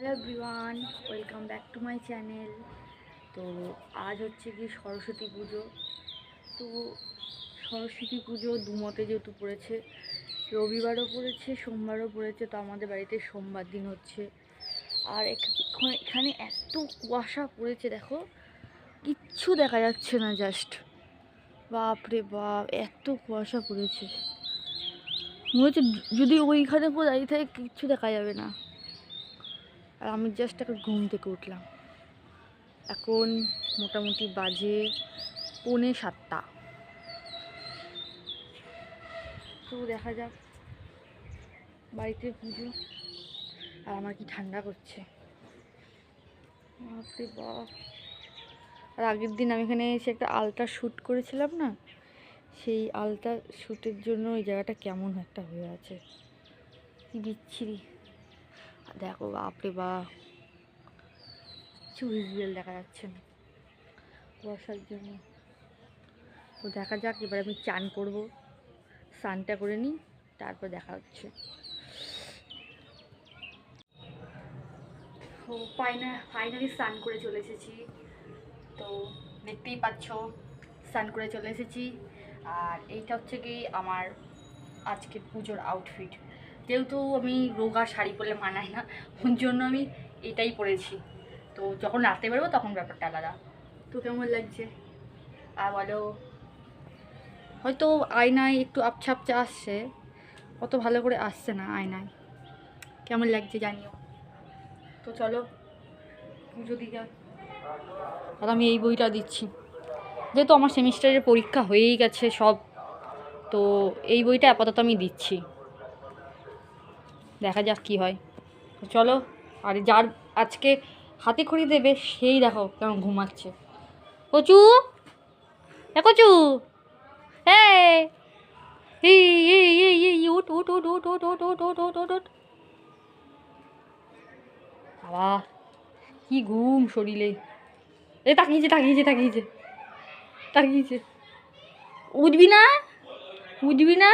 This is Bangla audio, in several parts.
Hello everyone welcome back to my channel তো আজ হচ্ছে কি সরস্বতী পুজো। তো সরস্বতী পুজো দুমতে যেহেতু পড়েছে, রবিবারও পড়েছে, সোমবারও পড়েছে, তো আমাদের বাড়িতে সোমবার দিন হচ্ছে। আর এখ- এখানে- এত কুয়াশা পড়েছে, দেখো। কিচ্ছু দেখা যাচ্ছে না জাস্ট বাপরে বাপ, এত কুয়াশা পড়েছে। মনে হচ্ছে যদি ওইখানে পুরো দাঁড়িয়ে থাকে, কিচ্ছু দেখা যাবে না। আর আমি জাস্ট এখন ঘুম থেকে উঠলাম। এখন মোটামুটি বাজে পৌনে সাতটা। তো দেখা যাক, বাড়িতে পুজো আর আমার কি ঠান্ডা করছে। আর আগের দিন আমি এখানে এসে একটা আলতা শ্যুট করেছিলাম না, সেই আলতা শ্যুটের জন্য ওই জায়গাটা কেমন একটা হয়ে আছে। কি বিচ্ছিরি। দেখো, বাপরে বাপ। কিছু ভিজুয়াল দেখা যাচ্ছে না বর্ষার জন্য। তো দেখা যাক, এবার আমি চান করব। স্নানটা করে নিই, তারপর দেখা হচ্ছে। তো ফাইনা ফাইনালি স্নান করে চলে এসেছি। তো দেখতেই পাচ্ছ, স্নান করে চলে এসেছি। আর এইটা হচ্ছে কি, আমার আজকের পুজোর আউটফিট যেহেতু আমি রোগা শাড়ি পরলে মানায় না ওর জন্য আমি এটাই পরেছি। তো যখন রাতে বেরোবো তখন ব্যাপারটা আলাদা। তো কেমন লাগছে? আর বলো। হয়তো আয়নায় একটু আপছা আপচা আসছে অত ভালো করে আসছে না আয়নায়। কেমন লাগছে জানিও। তো চলো পুজো দিকে আর আমি এই বইটা দিচ্ছি। যেহেতু আমার সেমিস্টারের পরীক্ষা হয়েই গেছে সব তো এই বইটা আপাতত আমি দিচ্ছি। দেখা যাক কি হয় চলো আর যার আজকে হাতে খড়ি দেবে সেই দেখো কেমন ঘুমাচ্ছে কচু এ কচু উঠ বাবা কি ঘুম শরীরে এ তাকিয়েছে তাকিয়েছে তাকিয়েছে তাকিয়েছে উঠবি না উঠবি না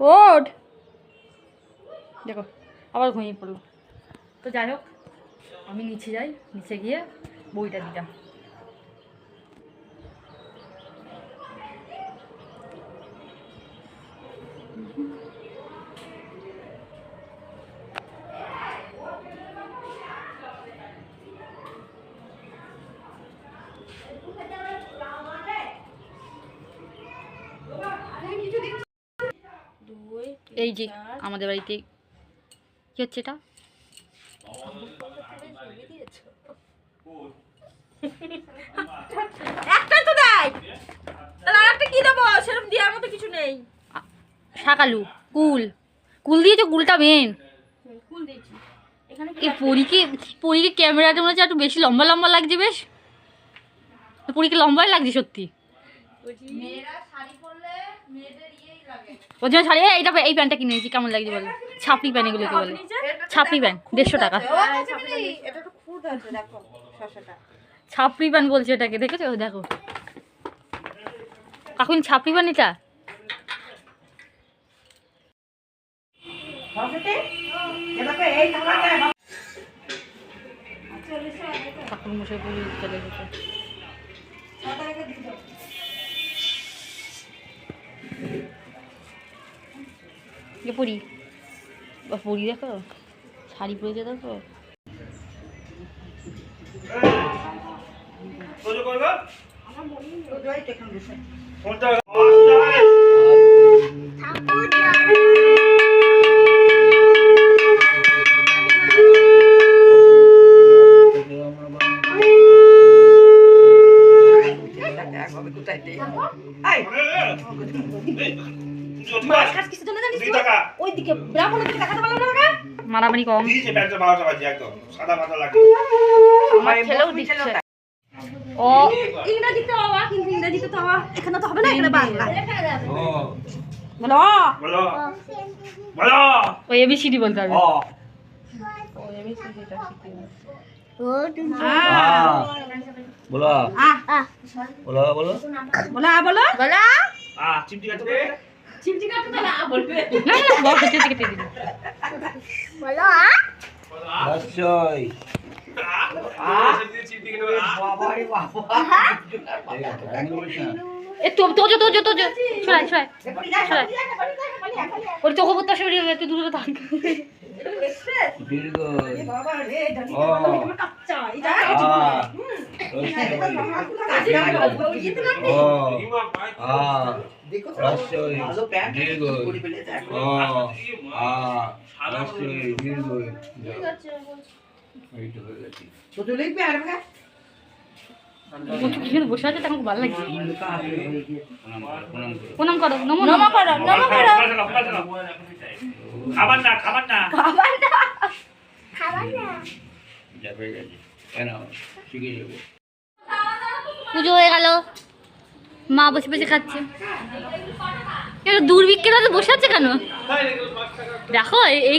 ওঠ। দেখো, আবার ঘুমিয়ে পড়ল। তো যাই হোক, আমি নিচে যাই, নিচে গিয়ে বইটা দিতাম। এই যে আমাদের বাড়িতে কি হচ্ছে এটা? একটাই তো দেয়। তাহলে কি দেবো? সেরকম দেওয়ার মতো কিছু নেই। শাকালু কুল। কুল দিয়েছ কুলটা মেন দিয়েছি। পরীকে পরীকে ক্যামেরাতে মনে হচ্ছে একটু বেশি লম্বা লম্বা লাগছে বেশ। পরীকে লম্বাই লাগছে সত্যি। মেয়েরা শাড়ি পরলে মেয়েদের ওর জন্য শাড়ি এইটা এই প্যান্টটা কিনে নিয়েছি কেমন লাগছে বলো? ছাপড়ি প্যান্ট এগুলোকে বলে? ছাপড়ি প্যান্ট দেড়শো টাকা। ছাপড়ি প্যান্ট বলছে এটাকে দেখেছ? দেখো। কাকুন ছাপড়ি প্যান্ট এটা ঠাকুর মশাই চলে গেছে যে পরি বা পরি দেখো শাড়ি পরেছে দেখো ফোনটা দিকে ব্রাহ্মণ দিকে দেখাতে পারলাম না কাকা? মারামারি কম। নিচে ব্যাটা বারোটা বাজে একদম সাদা ভাতা লাগে আমার ছেলেও দিচ্ছে। ও ইংরেজিতে আওয়া কিন্তু ইংরেজিতে তো আওয়া এখানে তো হবে না এখানে বাংলা। বলো। বলো। বলো। ও এবিসিডি বলতে হবে। ও। এবিসিডিটা বলো বলো। বলো বলো। বলো। বলো। আ চিমটি কাটবে। চিমটি কাটতে তো না বলবে না না বড় কেটে কেটে দিন এ তো সরাই ওর চোখ পড়তে সরিয়ে গেছে দূরে থাক। তো হয়ে ছোট লিখবে আর বসে আছে তো আমাকে ভালো লাগছে। প্রণাম করো করো নম। করো নম করো। খাবার না খাবার না। গেছে কেন শিখে যাব পুজো হয়ে গেল। মা বসে বসে খাচ্ছে। এবার দূরবীক্ষের বসে আছে কেন? দেখো এই- এই